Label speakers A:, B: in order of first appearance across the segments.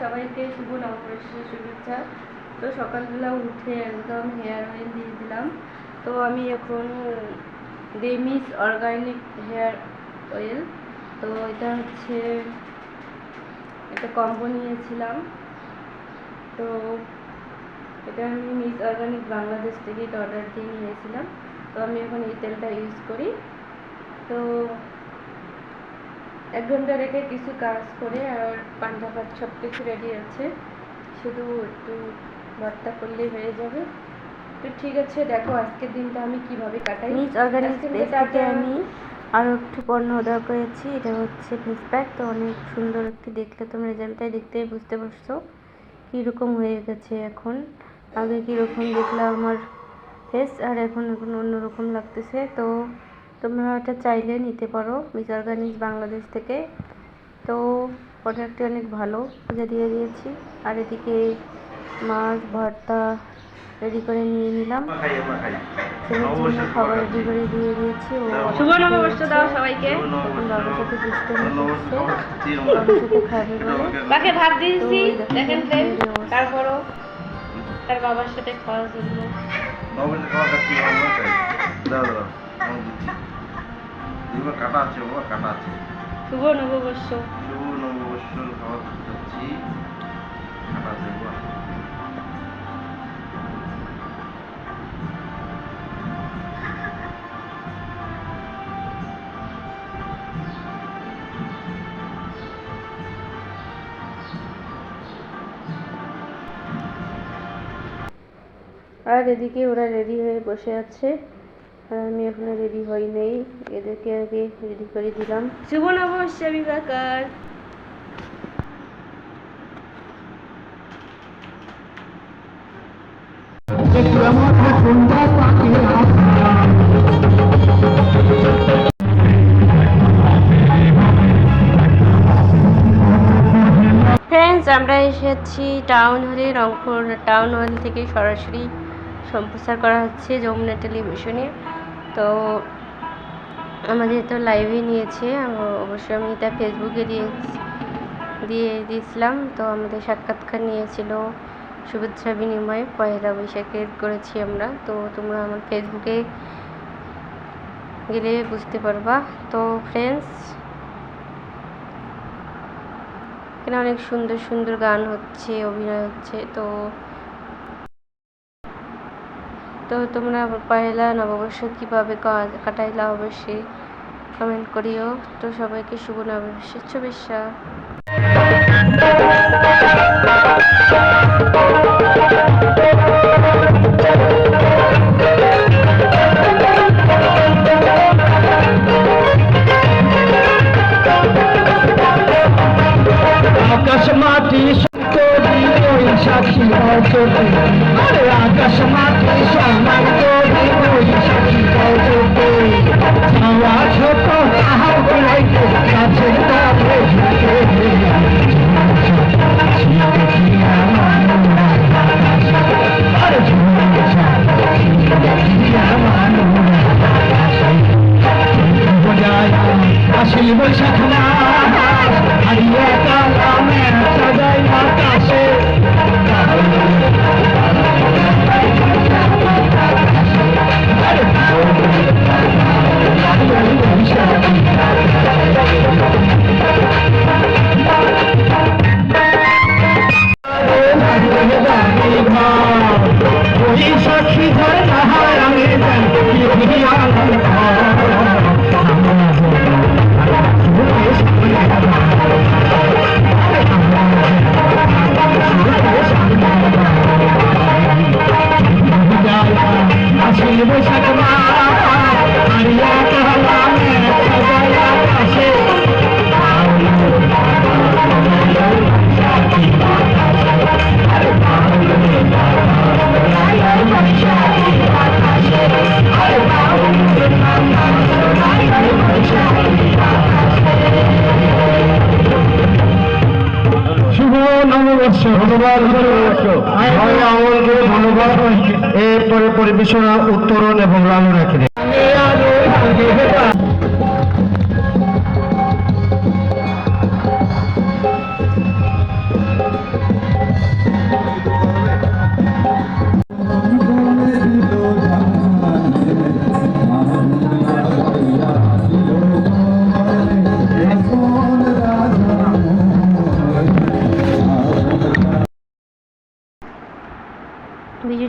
A: সবাইকে শুভ নববর্ষের শুভেচ্ছা। তো সকালবেলা উঠে একদম হেয়ার অয়েল দিয়ে দিলাম। তো আমি এখন ডেমিস অর্গানিক হেয়ার অয়েল তো এটা হচ্ছে একটা কম্বো নিয়েছিলাম। তো এটা আমি মিস অর্গানিক বাংলাদেশ থেকে এটা অর্ডার দিয়ে নিয়েছিলাম। তো আমি এখন এই তেলটা ইউজ করি। তো এক ঘণ্টা রেখে কিছু কাজ করে আর পান্তা ভাত সব কিছু রেডি আছে। শুধু একটু ভর্তা করলেই হয়ে যাবে। তো ঠিক আছে দেখো আজকের দিনটা আমি কীভাবে কাটাই।
B: নিজ অর্গানিক থেকে আমি আরও একটু পণ্য অর্ডার করেছি। এটা হচ্ছে ফেস প্যাক তো অনেক সুন্দর একটি দেখলে তোমরা রেজাল্টটাই দেখতেই বুঝতে পারছ কীরকম হয়ে গেছে এখন। আগে কীরকম দেখলাম আমার ফেস আর এখন এখন অন্যরকম লাগতেছে। তো তোমরা এটা চাইলে নিতে পারো মিস অর্গানিক বাংলাদেশ থেকে। তো প্রোডাক্টটি অনেক ভালো পূজা দিয়ে দিয়েছি। আর এদিকে মাছ ভর্তা রেডি করে নিয়ে নিলাম। খাবার রেডি করে দিয়ে দিয়েছি। ও
A: শুভ নববর্ষ দাও সবাইকে।
B: বাবার সাথে দুষ্টুমি করছে বাবার সাথে খাবে বলে।
A: তাকে ভাত দিয়েছি দেখেন। তারপরও তার বাবার সাথে খাওয়ার জন্য।
C: নববর্ষে খাওয়া দাও দাও। কাটা আছে কাটা আছে।
A: শুভ নববর্ষ।
C: শুভ নববর্ষ খাওয়া খাচ্ছি কাটা আছে
A: আর এদিকে ওরা রেডি হয়ে বসে আছে। আর আমি এখনও রেডি হই নাই। এদেরকে আগে রেডি করে দিলাম। শুভ নববর্ষ আমি কাকার
B: ফ্রেন্ডস আমরা এসেছি টাউন হলে রংপুর টাউন হল থেকে সরাসরি সম্প্রচার করা হচ্ছে যমুনা টেলিভিশনে। তো আমাদের তো লাইভে নিয়েছে অবশ্যই আমি এটা ফেসবুকে দিয়ে দিয়ে দিয়েছিলাম। তো আমাদের সাক্ষাৎকার নিয়েছিল শুভেচ্ছা বিনিময়ে পয়লা বৈশাখে করেছি আমরা। তো তোমরা আমার ফেসবুকে গেলে বুঝতে পারবা। তো ফ্রেন্ডস এখানে অনেক সুন্দর সুন্দর গান হচ্ছে, অভিনয় হচ্ছে। তো তো তোমরা পয়লা নববর্ষ কীভাবে কাটাইলা অবশ্যই কমেন্ট করিও। তো সবাইকে শুভ নববর্ষের শুভেচ্ছা।
D: আকাশ মাটি সত্য ওই সাক্ষী আরে আসিল বৈশাখ মাস হারিয়ে কালামে সদাই আকাশে শুভ নববর্ষ ধন্যবাদ। ধন্যবাদ এরপরে পরিবেশনা উত্তরণ এবং লালন রাখি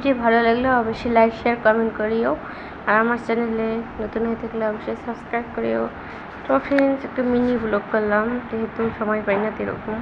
B: ভিডিওটি ভালো লাগলে অবশ্যই লাইক শেয়ার কমেন্ট করিও। আর আমার চ্যানেলে নতুন হয়ে থাকলে অবশ্যই সাবস্ক্রাইব করিও। তো ফ্রেন্ডস একটু মিনি ব্লগ করলাম, যেহেতু সময় পাই না তো এরকম